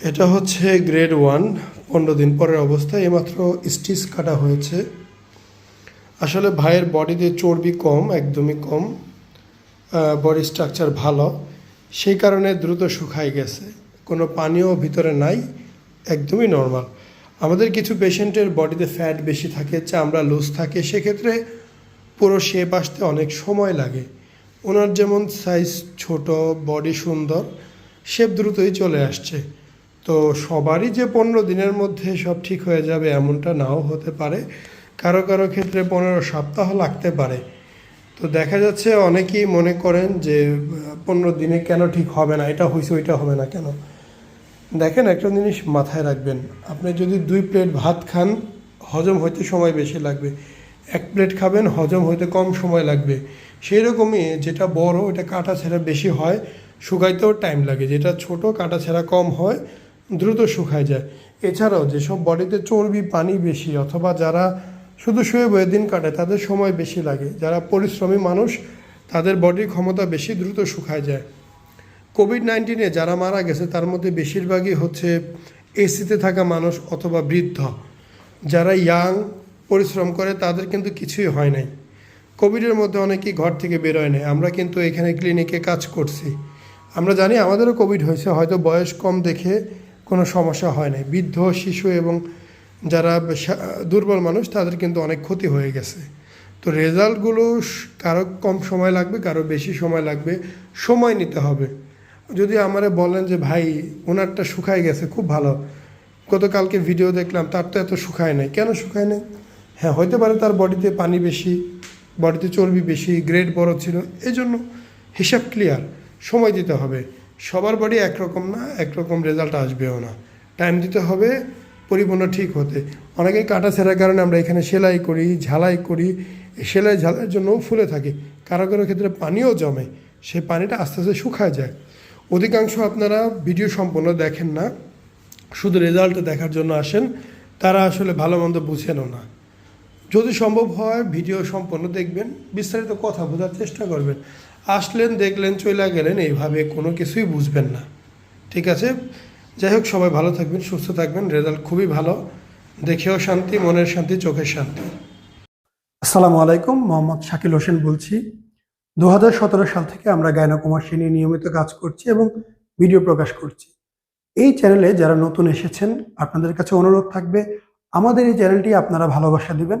এটা হচ্ছে grade one পনেরো দিন পরের অবস্থা, এইমাত্র স্টিচ কাটা হয়েছে। আসলে ভাইয়ের বডিতে চর্বি কম, একদমই কম বডি স্ট্রাকচার ভালো। সেই কারণে দ্রুত শুকাই গেছে। কোনো পানীয় ভিতরে নাই, একদমই নর্মাল আমাদের কিছু পেশেন্টের বডিতে ফ্যাট বেশি থাকে, চামড়া লুজ থাকে, সেক্ষেত্রে পুরো শেপ আসতে অনেক সময় লাগে। ওনার যেমন সাইজ ছোট বডি সুন্দর শেপ দ্রুতই চলে আসছে। তো সবারই যে পনেরো দিনের মধ্যে সব ঠিক হয়ে যাবে এমনটা নাও হতে পারে। কারও কারও ক্ষেত্রে পনেরো সপ্তাহ লাগতে পারে। তো দেখা যাচ্ছে অনেকেই মনে করেন যে, পনেরো দিনে কেন ঠিক হবে না, এটা হয়েছে ওইটা হবে না কেন? দেখেন, একটা জিনিস মাথায় রাখবেন, আপনি যদি দুই প্লেট ভাত খান, হজম হইতে সময় বেশি লাগবে। এক প্লেট খাবেন, হজম হইতে কম সময় লাগবে। সেই রকমই যেটা বড় ওটা কাটা ছেঁড়া বেশি হয়, শুকাইতেও টাইম লাগে। যেটা ছোট, কাটা ছেঁড়া কম হয় দ্রুত শুকায় যায়। এছাড়াও যেসব বডিতে চর্বি, পানি বেশি অথবা যারা শুধু শুয়ে বয়ে দিন কাটে, তাদের সময় বেশি লাগে। যারা পরিশ্রমী মানুষ, তাদের বডির ক্ষমতা বেশি দ্রুত শুকায় যায়। কোভিড নাইন্টিনে যারা মারা গেছে, তার মধ্যে বেশিরভাগই হচ্ছে এসিতে থাকা মানুষ অথবা বৃদ্ধ। যারা ইয়াং, পরিশ্রম করে, তাদের কিন্তু কিছুই হয় নাই। কোভিডের মধ্যে অনেকেই ঘর থেকে বেরোয় নাই। আমরা কিন্তু এখানে ক্লিনিকে কাজ করছি। আমরা জানি আমাদেরও কোভিড হয়েছে, হয়তো বয়স কম দেখে কোনো সমস্যা হয় নাই। বৃদ্ধ, শিশু এবং যারা দুর্বল মানুষ, তাদের কিন্তু অনেক ক্ষতি হয়ে গেছে। তো রেজাল্টগুলো কারও কম সময় লাগবে, কারও বেশি সময় লাগবে, সময় নিতে হবে। যদি আমারে বলেন যে, ভাই ওনারটা শুকায় গেছে, খুব ভালো। গতকালকে ভিডিও দেখলাম, তার তো এত শুকায় নাই। কেন শুকায় নাই? হ্যাঁ হইতে পারে তার বডিতে পানি বেশি, বডিতে চর্বি বেশি গ্রেড বড় ছিল। এই জন্য হিসাব ক্লিয়ার সময় দিতে হবে। সবার বাড়ি একরকম না, একরকম রেজাল্ট আসবেও না। টাইম দিতে হবে, পরিপূর্ণ ঠিক হতে। অনেকে কাটা ছেঁড়ার কারণে আমরা এখানে সেলাই করি, ঝালাই করি, সেলাই ঝালাইয়ের জন্যও ফুলে থাকে। কারও কারও ক্ষেত্রে পানিও জমে সেই পানিটা আস্তে আস্তে শুকায় যায়। অধিকাংশ আপনারা ভিডিও সম্পূর্ণ দেখেন না, শুধু রেজাল্ট দেখার জন্য আসেন, তারা আসলে ভালো মন্দ বুঝেনও না। যদি সম্ভব হয়, ভিডিও সম্পূর্ণ দেখবেন, বিস্তারিত কথা বোঝার চেষ্টা করবেন। আসলেন, দেখলেন চলে গেলেন, এইভাবে কোনো কিছুই বুঝবেন না। ঠিক আছে? যাই হোক, সবাই ভালো থাকবেন, সুস্থ থাকবেন, রেজাল্ট খুবই ভালো। দেখেও শান্তি, মনের শান্তি, চোখের শান্তি। আসসালামু আলাইকুম, মোহাম্মদ শাকিল হোসেন বলছি। দু হাজার সতেরো সাল থেকে আমরা গায়নাকুমার নিয়ে নিয়মিত কাজ করছি এবং ভিডিও প্রকাশ করছি। এই চ্যানেলে যারা নতুন এসেছেন, আপনাদের কাছে অনুরোধ থাকবে, আমাদের এই চ্যানেলটি আপনারা ভালোবাসা দিবেন।